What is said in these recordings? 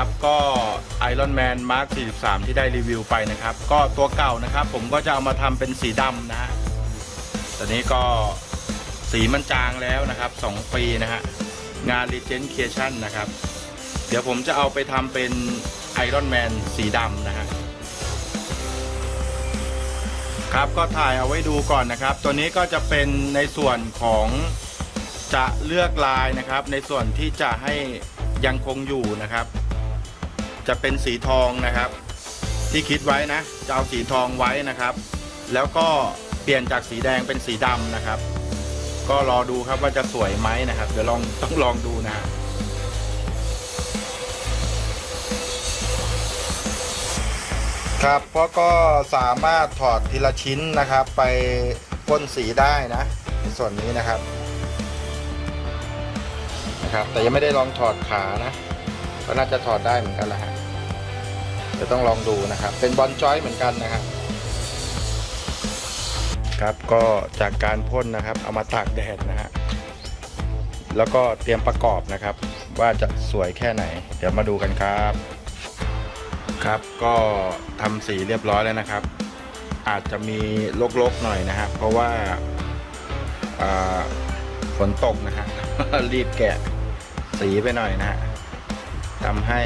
ครับ ก็ Iron Man Mark 43 ที่ได้รีวิวไปนะครับ ก็ตัวเก่านะครับ ผมก็จะเอามาทำเป็นสีดำนะฮะตอนนี้ก็สีมันจางแล้วนะครับ 2 ปีนะฮะ งาน Legend Creation นะครับ เดี๋ยวผมจะเอาไปทำเป็น Iron Man สีดำนะฮะครับก็ถ่ายเอาไว้ดูก่อนนะครับ ตัวนี้ก็จะเป็นในส่วนของจะเลือกลายนะครับ ในส่วนที่จะให้ยังคงอยู่นะครับ จะเป็นสีทองนะครับ ที่คิดไว้นะจะเอาสีทองไว้นะครับ แล้วก็เปลี่ยนจากสีแดงเป็นสีดำนะครับ ก็รอดูครับว่าจะสวยไหมนะครับ เดี๋ยวลองต้องลองดูนะครับเพราะก็สามารถถอดทีละชิ้นนะครับ ไปพ่นสีได้นะในส่วนนี้นะครับนะครับ แต่ยังไม่ได้ลองถอดขานะ ก็น่าจะถอดได้เหมือนกันแหละฮะ จะต้องลองดูนะครับ เป็นบอลจอยเหมือนกันนะครับ ครับก็จากการพ่นนะครับ เอามาตากแดดนะฮะแล้วก็เตรียมประกอบนะครับ ว่าจะสวยแค่ไหน เดี๋ยวมาดูกันครับ ครับก็ทำสีเรียบร้อยแล้วนะครับ อาจจะมีลกๆหน่อยนะฮะเพราะว่าฝนตกนะฮะรีบแกะสีไปหน่อยนะฮะทำให้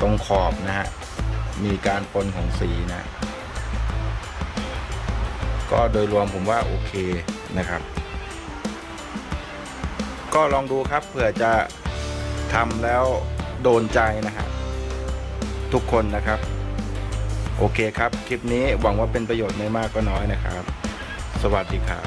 ตรงขอบนะฮะ มีการปนของสีนะ ก็โดยรวมผมว่าโอเคนะครับ ก็ลองดูครับเผื่อจะทำแล้วโดนใจนะฮะทุกคนนะครับ โอเคครับ คลิปนี้หวังว่าเป็นประโยชน์ไม่มากก็น้อยนะครับ สวัสดีครับ